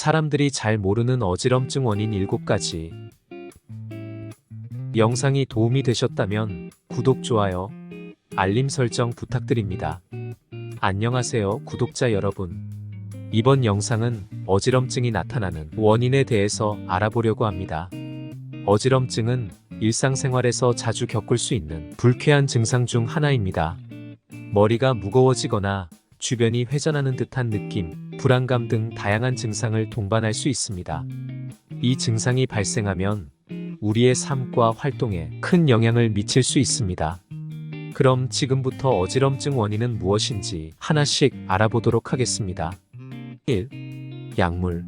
사람들이 잘 모르는 어지럼증 원인 7가지. 영상이 도움이 되셨다면 구독, 좋아요, 알림 설정 부탁드립니다. 안녕하세요, 구독자 여러분. 이번 영상은 어지럼증이 나타나는 원인에 대해서 알아보려고 합니다. 어지럼증은 일상생활에서 자주 겪을 수 있는 불쾌한 증상 중 하나입니다. 머리가 무거워지거나 주변이 회전하는 듯한 느낌, 불안감 등 다양한 증상을 동반할 수 있습니다. 이 증상이 발생하면 우리의 삶과 활동에 큰 영향을 미칠 수 있습니다. 그럼 지금부터 어지럼증 원인은 무엇인지 하나씩 알아보도록 하겠습니다. 1. 약물.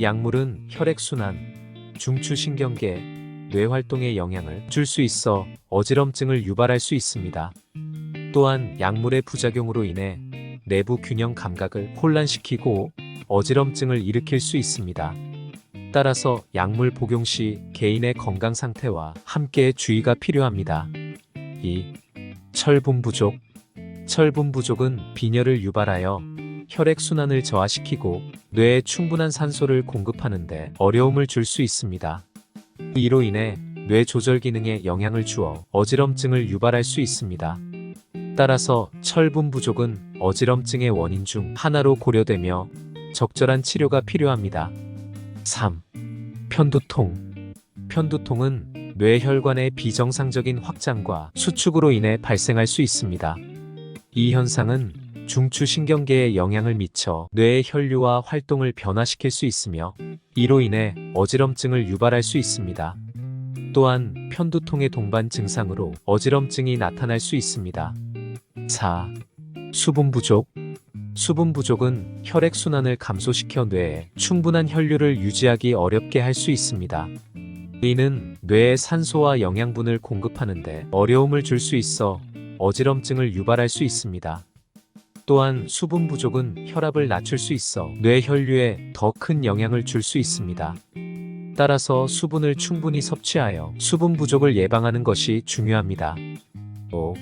약물은 혈액순환, 중추신경계, 뇌활동에 영향을 줄 수 있어 어지럼증을 유발할 수 있습니다. 또한 약물의 부작용으로 인해 내부 균형 감각을 혼란시키고 어지럼증을 일으킬 수 있습니다. 따라서 약물 복용 시 개인의 건강 상태와 함께 주의가 필요합니다. 2. 철분 부족. 철분 부족은 빈혈을 유발하여 혈액 순환을 저하시키고 뇌에 충분한 산소를 공급하는데 어려움을 줄 수 있습니다. 이로 인해 뇌 조절 기능에 영향을 주어 어지럼증을 유발할 수 있습니다. 따라서 철분 부족은 어지럼증의 원인 중 하나로 고려되며 적절한 치료가 필요합니다. 3. 편두통. 편두통은 뇌혈관의 비정상적인 확장과 수축으로 인해 발생할 수 있습니다. 이 현상은 중추신경계에 영향을 미쳐 뇌의 혈류와 활동을 변화시킬 수 있으며 이로 인해 어지럼증을 유발할 수 있습니다. 또한 편두통의 동반 증상으로 어지럼증이 나타날 수 있습니다. 4. 수분 부족. 수분 부족은 혈액순환을 감소시켜 뇌에 충분한 혈류를 유지하기 어렵게 할 수 있습니다. 이는 뇌에 산소와 영양분을 공급하는데 어려움을 줄 수 있어 어지럼증을 유발할 수 있습니다. 또한 수분 부족은 혈압을 낮출 수 있어 뇌 혈류에 더 큰 영향을 줄 수 있습니다. 따라서 수분을 충분히 섭취하여 수분 부족을 예방하는 것이 중요합니다. 5.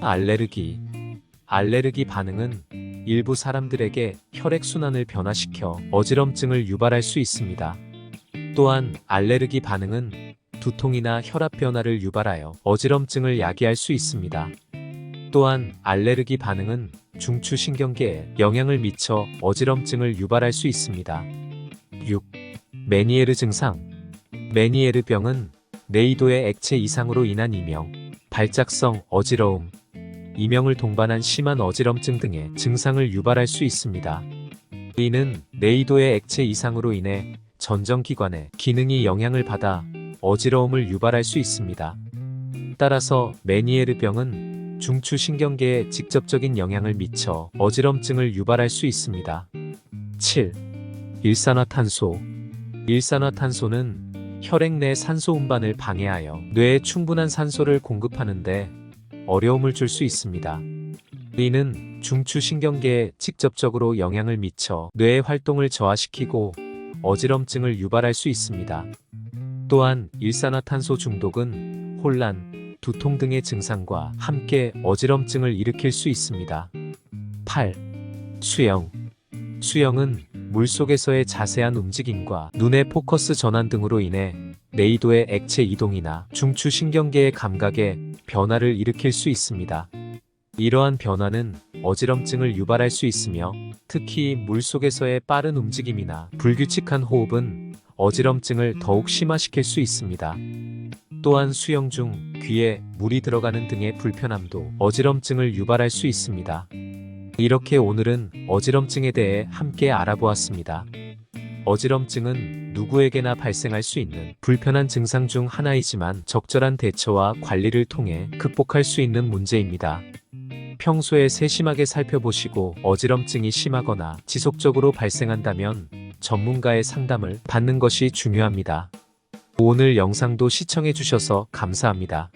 알레르기. 알레르기 반응은 일부 사람들에게 혈액순환을 변화시켜 어지럼증을 유발할 수 있습니다. 또한 알레르기 반응은 두통이나 혈압 변화를 유발하여 어지럼증을 야기할 수 있습니다. 또한 알레르기 반응은 중추신경계에 영향을 미쳐 어지럼증을 유발할 수 있습니다. 6. 메니에르 증상. 메니에르 병은 네이도의 액체 이상으로 인한 이명, 발작성 어지러움, 이명을 동반한 심한 어지럼증 등의 증상을 유발할 수 있습니다. 이는 네이도의 액체 이상으로 인해 전정기관의 기능이 영향을 받아 어지러움을 유발할 수 있습니다. 따라서 메니에르 병은 중추신경계에 직접적인 영향을 미쳐 어지럼증을 유발할 수 있습니다. 7. 일산화탄소. 일산화탄소는 혈액 내 산소 운반을 방해하여 뇌에 충분한 산소를 공급하는데 어려움을 줄 수 있습니다. 이는 중추신경계에 직접적으로 영향을 미쳐 뇌의 활동을 저하시키고 어지럼증을 유발할 수 있습니다. 또한 일산화탄소 중독은 혼란, 두통 등의 증상과 함께 어지럼증을 일으킬 수 있습니다. 8. 수영. 수영은 물속에서의 자세한 움직임과 눈의 포커스 전환 등으로 인해 네이도의 액체 이동이나 중추신경계의 감각에 변화를 일으킬 수 있습니다. 이러한 변화는 어지럼증을 유발할 수 있으며 특히 물속에서의 빠른 움직임이나 불규칙한 호흡은 어지럼증을 더욱 심화시킬 수 있습니다. 또한 수영 중 귀에 물이 들어가는 등의 불편함도 어지럼증을 유발할 수 있습니다. 이렇게 오늘은 어지럼증에 대해 함께 알아보았습니다. 어지럼증은 누구에게나 발생할 수 있는 불편한 증상 중 하나이지만 적절한 대처와 관리를 통해 극복할 수 있는 문제입니다. 평소에 세심하게 살펴보시고 어지럼증이 심하거나 지속적으로 발생한다면 전문가의 상담을 받는 것이 중요합니다. 오늘 영상도 시청해주셔서 감사합니다.